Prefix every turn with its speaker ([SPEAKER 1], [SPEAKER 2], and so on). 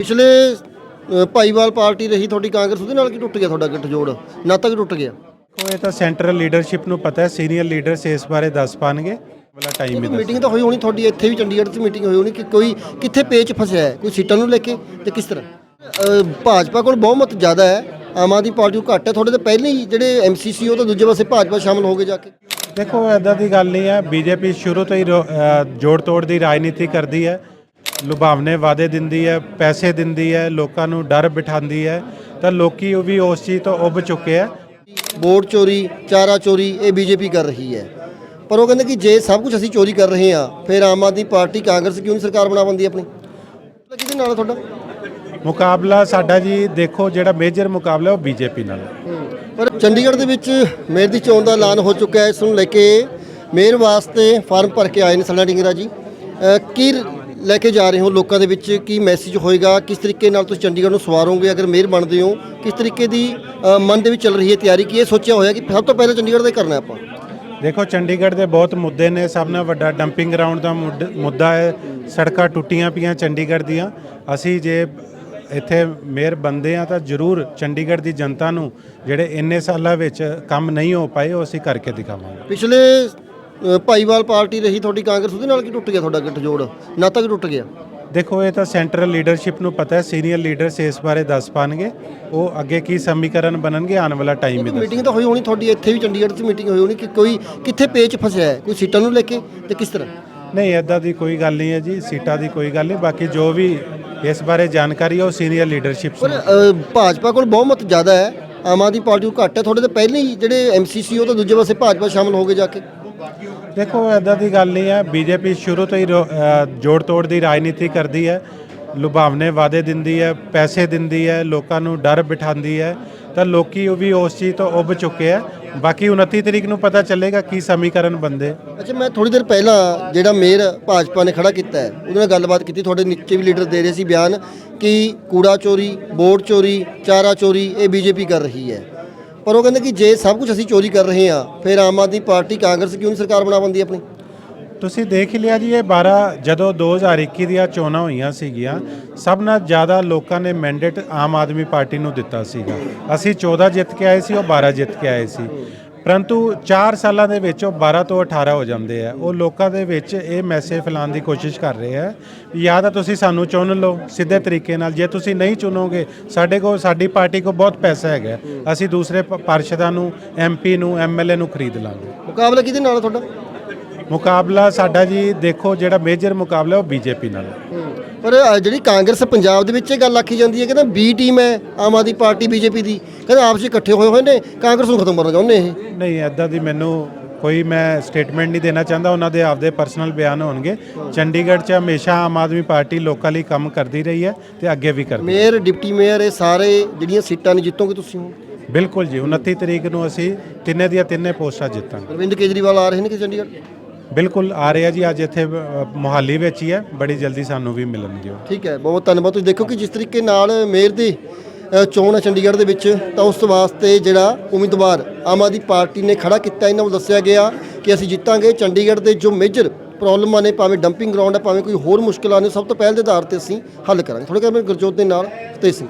[SPEAKER 1] ਪਿਛਲੇ ਭਾਈਵਾਲ ਪਾਰਟੀ ਰਹੀ ਤੁਹਾਡੀ ਕਾਂਗਰਸ ਉਹਦੇ ਨਾਲ ਕੀ ਟੁੱਟ ਗਿਆ ਤੁਹਾਡਾ ਗੱਠਜੋੜ? ਨਾਤਾ ਕੀ ਟੁੱਟ ਗਿਆ।
[SPEAKER 2] ਉਹ ਇਹ ਤਾਂ ਸੈਂਟਰਲ ਲੀਡਰਸ਼ਿਪ ਨੂੰ ਪਤਾ ਹੈ ਸੀਨੀਅਰ ਲੀਡਰਸ ਇਸ ਬਾਰੇ ਦੱਸ ਪਾਣਗੇ। ਵਾਲਾ ਟਾਈਮ ਹੀ
[SPEAKER 1] ਮੀਟਿੰਗ ਤਾਂ ਹੋਈ ਹੋਣੀ ਤੁਹਾਡੀ ਇੱਥੇ ਵੀ ਚੰਡੀਗੜ੍ਹ 'ਚ ਮੀਟਿੰਗ ਹੋਈ ਹੋਣੀ ਕਿ ਕੋਈ ਕਿੱਥੇ ਪੇਚ ਫਸਿਆ ਹੈ ਕੋਈ ਸੀਟਾਂ ਨੂੰ ਲੈ ਕੇ ਤੇ ਕਿਸ ਤਰ੍ਹਾਂ? ਭਾਜਪਾ ਕੋਲ ਬਹੁਮਤ ਜ਼ਿਆਦਾ ਹੈ ਆਮ ਆਦਮੀ ਪਾਰਟੀ ਕੋਲ ਘੱਟ ਹੈ ਤੁਹਾਡੇ ਤਾਂ ਪਹਿਲੇ ਹੀ ਜਿਹੜੇ ਐਮਸੀਸੀ ਉਹ ਤਾਂ ਦੂਜੇ ਪਾਸੇ ਭਾਜਪਾ ਸ਼ਾਮਲ ਹੋ ਗਏ ਜਾ ਕੇ।
[SPEAKER 2] ਦੇਖੋ ਐਦਾਂ ਦੀ ਗੱਲ ਨਹੀਂ ਹੈ ਬੀਜੇਪੀ ਸ਼ੁਰੂ ਤੋਂ ਹੀ ਜੋੜ ਤੋੜ ਦੀ ਰਾਜਨੀਤੀ ਕਰਦੀ ਹੈ। ਲੁਭਾਵਨੇ ਵਾਅਦੇ ਦਿੰਦੀ ਹੈ ਪੈਸੇ ਦਿੰਦੀ ਹੈ ਲੋਕਾਂ ਨੂੰ ਡਰ ਬਿਠਾਉਂਦੀ ਹੈ ਤਾਂ ਲੋਕੀ ਉਹ ਵੀ ਉਸ ਚੀਜ਼ ਤੋਂ ਉੱਭ ਚੁੱਕੇ ਹੈ
[SPEAKER 1] ਵੋਟ ਚੋਰੀ ਚਾਰਾ ਚੋਰੀ ਇਹ ਬੀਜੇਪੀ ਕਰ ਰਹੀ ਹੈ। ਪਰ ਉਹ ਕਹਿੰਦੇ ਕਿ ਜੇ ਸਭ ਕੁਝ ਅਸੀਂ ਚੋਰੀ ਕਰ ਰਹੇ ਹਾਂ ਫਿਰ ਆਮ ਆਦਮੀ ਪਾਰਟੀ ਕਾਂਗਰਸ ਕਿਉਂ ਨਹੀਂ ਸਰਕਾਰ ਬਣਾ ਬੰਦੀ ਆਪਣੀ? ਕਿਹਦੇ ਨਾਲ ਤੁਹਾਡਾ?
[SPEAKER 2] ਮੁਕਾਬਲਾ ਸਾਡਾ ਜੀ ਦੇਖੋ ਜਿਹੜਾ ਮੇਜਰ ਮੁਕਾਬਲਾ ਉਹ ਬੀਜੇਪੀ ਨਾਲ
[SPEAKER 1] ਪਰ ਚੰਡੀਗੜ੍ਹ ਦੇ ਵਿੱਚ ਮੇਅਰ ਦੀ ਚੋਣ ਦਾ ਐਲਾਨ ਹੋ ਚੁੱਕਾ ਹੈ ਇਸ ਨੂੰ ਲੈ ਕੇ ਮੇਅਰ ਵਾਸਤੇ ਫਾਰਮ ਭਰ ਕੇ ਆਏ ਨੇ ਸਲਾ ਡਿੰਗਰਾ ਜੀ। ਕੀ ਲੈ ਕੇ ਜਾ ਰਹੇ ਹੋ ਲੋਕਾਂ ਦੇ ਵਿੱਚ ਕੀ ਮੈਸੇਜ ਹੋਏਗਾ? ਕਿਸ ਤਰੀਕੇ ਨਾਲ ਤੁਸੀਂ ਚੰਡੀਗੜ੍ਹ ਨੂੰ ਸਵਾਰੋਗੇ? ਅਗਰ ਮੇਅਰ ਬਣਦੇ ਹੋ ਕਿਸ ਤਰੀਕੇ ਦੀ ਮਨ ਦੇ ਵਿੱਚ ਚੱਲ ਰਹੀ ਹੈ ਤਿਆਰੀ? ਕੀ ਇਹ ਸੋਚਿਆ ਹੋਇਆ ਕਿ ਸਭ ਤੋਂ ਪਹਿਲਾਂ ਚੰਡੀਗੜ੍ਹ ਦਾ ਕਰਨਾ ਆਪਾਂ?
[SPEAKER 2] ਦੇਖੋ ਚੰਡੀਗੜ੍ਹ ਦੇ ਬਹੁਤ ਮੁੱਦੇ ਨੇ। ਸਭ ਨਾਲ ਵੱਡਾ ਡੰਪਿੰਗ ਗਰਾਊਂਡ ਦਾ ਮੁੱਦ- ਹੈ ਸੜਕਾਂ ਟੁੱਟੀਆਂ ਪਈਆਂ ਚੰਡੀਗੜ੍ਹ ਦੀਆਂ। ਅਸੀਂ ਜੇ ਇੱਥੇ ਮੇਅਰ ਬੰਦੇ ਆ ਤਾਂ ਜ਼ਰੂਰ ਚੰਡੀਗੜ੍ਹ ਦੀ ਜਨਤਾ ਨੂੰ ਜਿਹੜੇ ਇੰਨੇ ਸਾਲਾਂ ਵਿੱਚ ਕੰਮ ਨਹੀਂ ਹੋ ਪਾਏ ਉਹ ਅਸੀਂ ਕਰਕੇ ਦਿਖਾਵਾਂਗੇ।
[SPEAKER 1] ਪਿਛਲੇ ਭਾਈਵਾਲ ਪਾਰਟੀ ਰਹੀ ਤੁਹਾਡੀ ਕਾਂਗਰਸ ਉਹਦੇ ਨਾਲ ਕੀ ਟੁੱਟ ਗਿਆ ਤੁਹਾਡਾ ਗੱਠਜੋੜ? ਨਾਤਾ ਕੀ ਟੁੱਟ ਗਿਆ।
[SPEAKER 2] ਦੇਖੋ ਇਹ ਤਾਂ ਸੈਂਟਰਲ ਲੀਡਰਸ਼ਿਪ ਨੂੰ ਪਤਾ ਹੈ ਸੀਨੀਅਰ ਲੀਡਰਸ ਇਸ ਬਾਰੇ ਦੱਸ ਪਾਣਗੇ। ਉਹ ਅੱਗੇ ਕੀ ਸਮੀਕਰਨ ਬਣਨਗੇ ਆਉਣ ਵਾਲਾ ਟਾਈਮ ਦੱਸ
[SPEAKER 1] ਮੀਟਿੰਗ ਤਾਂ ਹੋਈ ਹੋਣੀ ਤੁਹਾਡੀ ਇੱਥੇ ਵੀ ਚੰਡੀਗੜ੍ਹ 'ਚ ਮੀਟਿੰਗ ਹੋਈ ਹੋਣੀ ਕਿ ਕੋਈ ਕਿੱਥੇ ਪੇਚ ਫਸਿਆ ਹੈ? ਕੋਈ ਸੀਟਾਂ ਨੂੰ ਲੈ ਕੇ ਤੇ ਕਿਸ ਤਰ੍ਹਾਂ?
[SPEAKER 2] ਨਹੀਂ ਐਦਾਂ ਦੀ ਕੋਈ ਗੱਲ ਨਹੀਂ ਹੈ ਜੀ ਸੀਟਾਂ ਦੀ ਕੋਈ ਗੱਲ ਨਹੀਂ। ਬਾਕੀ ਜੋ ਵੀ ਇਸ ਬਾਰੇ ਜਾਣਕਾਰੀ ਹੈ ਉਹ ਸੀਨੀਅਰ ਲੀਡਰਸ਼ਿਪ
[SPEAKER 1] ਪਰ ਭਾਜਪਾ ਕੋਲ ਬਹੁਮਤ ਜ਼ਿਆਦਾ ਹੈ। ਆਮ ਆਦਮੀ ਪਾਰਟੀ ਕੋਲ ਘੱਟ ਹੈ। ਤੁਹਾਡੇ ਤਾਂ ਪਹਿਲੇ ਹੀ ਜਿਹੜੇ ਐਮਸੀਸੀ ਉਹ ਤਾਂ ਦੂਜੇ ਪਾਸੇ ਭਾਜਪਾ ਸ਼ਾਮਲ ਹੋ ਗਏ ਜਾ ਕੇ।
[SPEAKER 2] ਦੇਖੋ ਐਦਾਂ ਦੀ ਗੱਲ ਨਹੀਂ ਹੈ। ਬੀਜੇਪੀ ਸ਼ੁਰੂ ਤੋਂ ਹੀ ਰੋ- ਜੋੜ ਤੋੜ ਦੀ ਰਾਜਨੀਤੀ ਕਰਦੀ ਹੈ। ਲੁਭਾਵਨੇ ਵਾਅਦੇ ਦਿੰਦੀ ਹੈ, ਪੈਸੇ ਦਿੰਦੀ ਹੈ, ਲੋਕਾਂ ਨੂੰ ਡਰ ਬਿਠਾਉਂਦੀ ਹੈ। ਤਾਂ ਲੋਕੀ ਉਹ ਵੀ ਉਸ ਚੀਜ਼ ਤੋਂ ਉੱਭ ਚੁੱਕੇ ਹੈ। ਬਾਕੀ 29 ਤਰੀਕ ਨੂੰ ਪਤਾ ਚੱਲੇਗਾ ਕੀ ਸਮੀਕਰਨ ਬੰਦੇ
[SPEAKER 1] ਅੱਛਾ, ਮੈਂ ਥੋੜੀ ਦੇਰ ਪਹਿਲਾਂ ਜਿਹੜਾ ਮੇਅਰ ਭਾਜਪਾ ਨੇ ਖੜਾ ਕੀਤਾ ਹੈ, ਉਹਦੇ ਨਾਲ ਗੱਲਬਾਤ ਕੀਤੀ। ਤੁਹਾਡੇ ਨੀਚੇ ਵੀ ਲੀਡਰ ਦੇ ਰਹੇ ਸੀ ਬਿਆਨ ਕਿ ਕੂੜਾ ਚੋਰੀ ਵੋਟ ਚੋਰੀ, ਚਾਰਾ ਚੋਰੀ ਇਹ ਬੀਜੇਪੀ ਕਰ ਰਹੀ ਹੈ। ਪਰ ਉਹ ਕਹਿੰਦੇ ਕਿ ਜੇ ਸਭ ਕੁਝ ਅਸੀਂ ਚੋਰੀ ਕਰ ਰਹੇ ਹਾਂ, ਫਿਰ ਆਮ ਆਦਮੀ ਪਾਰਟੀ ਕਾਂਗਰਸ ਕਿਉਂ ਨਹੀਂ ਸਰਕਾਰ ਬਣਾ ਬੰਦੀ ਆਪਣੀ?
[SPEAKER 2] ਤੁਸੀਂ ਦੇਖ ਹੀ ਲਿਆ ਜੀ, ਇਹ 12 ਜਦੋਂ 2021 ਦੀਆਂ ਚੋਣਾਂ ਹੋਈਆਂ ਸੀਗੀਆਂ, ਸਭ ਨਾਲ ਜ਼ਿਆਦਾ ਲੋਕਾਂ ਨੇ ਮੈਂਡੇਟ ਆਮ ਆਦਮੀ ਪਾਰਟੀ ਨੂੰ ਦਿੱਤਾ ਸੀਗਾ। ਅਸੀਂ 14 ਜਿੱਤ ਕੇ ਆਏ ਸੀ, ਉਹ 12 ਜਿੱਤ ਕੇ ਆਏ ਸੀ। ਪਰੰਤੂ 4 ਸਾਲਾਂ ਦੇ ਵਿੱਚ ਉਹ 12 ਤੋਂ 18 ਹੋ ਜਾਂਦੇ ਆ। ਉਹ ਲੋਕਾਂ ਦੇ ਵਿੱਚ ਇਹ ਮੈਸੇਜ ਫੈਲਾਉਣ ਦੀ ਕੋਸ਼ਿਸ਼ ਕਰ ਰਹੇ ਆ ਜਾਂ ਤਾਂ ਤੁਸੀਂ ਸਾਨੂੰ ਚੁਣ ਲਓ ਸਿੱਧੇ ਤਰੀਕੇ ਨਾਲ। ਜੇ ਤੁਸੀਂ ਨਹੀਂ ਚੁਣੋਗੇ ਸਾਡੇ ਕੋਲ ਸਾਡੀ ਪਾਰਟੀ ਕੋਲ ਬਹੁਤ ਪੈਸਾ ਹੈਗਾ। ਅਸੀਂ ਦੂਸਰੇ ਪਾਰਸ਼ਦਾਂ ਨੂੰ ਐਮਪੀ ਨੂੰ ਐਮਐਲਏ ਨੂੰ ਖਰੀਦ ਲਾਂਗੇ।
[SPEAKER 1] ਮੁਕਾਬਲਾ ਕਿਹਦੇ ਨਾਲ ਤੁਹਾਡਾ?
[SPEAKER 2] ਮੁਕਾਬਲਾ ਸਾਡਾ ਜੀ ਦੇਖੋ ਜਿਹੜਾ ਮੇਜਰ ਮੁਕਾਬਲਾ ਉਹ ਬੀਜੇਪੀ ਨਾਲ ਹੈ।
[SPEAKER 1] ਪਰ ਜਿਹੜੀ ਕਾਂਗਰਸ ਪੰਜਾਬ ਦੇ ਵਿੱਚ ਇਹ ਗੱਲ ਆਖੀ ਜਾਂਦੀ ਹੈ ਕਹਿੰਦਾ ਬੀ ਟੀਮ ਹੈ ਆਮ ਆਦਮੀ ਪਾਰਟੀ ਬੀਜੇਪੀ ਦੀ ਕਹਿੰਦਾ ਆਪਸ ਵਿੱਚ ਇਕੱਠੇ ਹੋਏ ਹੋਏ ਨੇ ਕਾਂਗਰਸ ਨੂੰ ਖਤਮ ਕਰਨਾ ਚਾਹੁੰਦੇ ਇਹ?
[SPEAKER 2] ਨਹੀਂ ਐਦਾਂ ਦੀ ਮੈਨੂੰ ਕੋਈ ਮੈਂ ਸਟੇਟਮੈਂਟ ਨਹੀਂ ਦੇਣਾ ਚਾਹੁੰਦਾ ਉਹਨਾਂ ਦੇ ਆਪਦੇ ਪਰਸਨਲ ਬਿਆਨ ਹੋਣਗੇ। ਚੰਡੀਗੜ੍ਹ 'ਚ ਹਮੇਸ਼ਾ ਆਮ ਆਦਮੀ ਪਾਰਟੀ ਲੋਕਾਂ ਲਈ ਕੰਮ ਕਰਦੀ ਰਹੀ ਹੈ ਤੇ ਅੱਗੇ ਵੀ ਕਰਦੀ
[SPEAKER 1] ਮੇਅਰ ਡਿਪਟੀ ਮੇਅਰ ਇਹ ਸਾਰੇ ਜਿਹੜੀਆਂ ਸੀਟਾਂ ਨੇ ਜਿੱਤੋਗੇ ਤੁਸੀਂ ਹੁਣ?
[SPEAKER 2] ਬਿਲਕੁਲ ਜੀ 29 ਤਰੀਕ ਨੂੰ ਅਸੀਂ ਤਿੰਨੇ ਦੀਆਂ ਤਿੰਨੇ ਪੋਸਟਾਂ ਜਿੱਤਾਂਗੇ।
[SPEAKER 1] ਅਰਵਿੰਦ ਕੇਜਰੀਵਾਲ ਆ ਰਹੇ ਨੇ ਕਿ ਚੰਡੀਗੜ੍ਹ?
[SPEAKER 2] ਬਿਲਕੁਲ ਆ ਰਿਹਾ ਜੀ ਅੱਜ ਇੱਥੇ ਅ, ਮੋਹਾਲੀ ਵਿੱਚ ਹੀ ਹੈ ਬੜੀ ਜਲਦੀ ਸਾਨੂੰ ਵੀ ਮਿਲਣਗੇ ਉਹ।
[SPEAKER 1] ਠੀਕ ਹੈ ਬਹੁਤ ਧੰਨਵਾਦ। ਤੁਸੀਂ ਦੇਖੋ ਕਿ ਜਿਸ ਤਰੀਕੇ ਨਾਲ ਮੇਅਰ ਦੀ ਚੋਣ ਹੈ ਚੰਡੀਗੜ੍ਹ ਦੇ ਵਿੱਚ ਤਾਂ ਉਸ ਵਾਸਤੇ ਜਿਹੜਾ ਉਮੀਦਵਾਰ ਆਮ ਆਦਮੀ ਪਾਰਟੀ ਨੇ ਖੜਾ ਕੀਤਾ ਇਹਨਾਂ ਨੂੰ ਦੱਸਿਆ ਗਿਆ ਕਿ ਅਸੀਂ ਜਿੱਤਾਂਗੇ। ਚੰਡੀਗੜ੍ਹ ਦੇ ਜੋ ਮੇਜਰ ਪ੍ਰੋਬਲਮਾਂ ਨੇ ਭਾਵੇਂ ਡੰਪਿੰਗ ਗਰਾਊਂਡ ਹੈ ਭਾਵੇਂ ਕੋਈ ਹੋਰ ਮੁਸ਼ਕਲਾਂ ਨੇ ਸਭ ਤੋਂ ਪਹਿਲ ਦੇ ਆਧਾਰ ਤੇ ਅਸੀਂ ਹੱਲ ਕਰਾਂਗੇ। ਥੋੜੇ ਜਿਹਾ ਗੁਰਜੋਤ ਦੇ ਨਾਲ ਤੇ ਸਿੰਘ।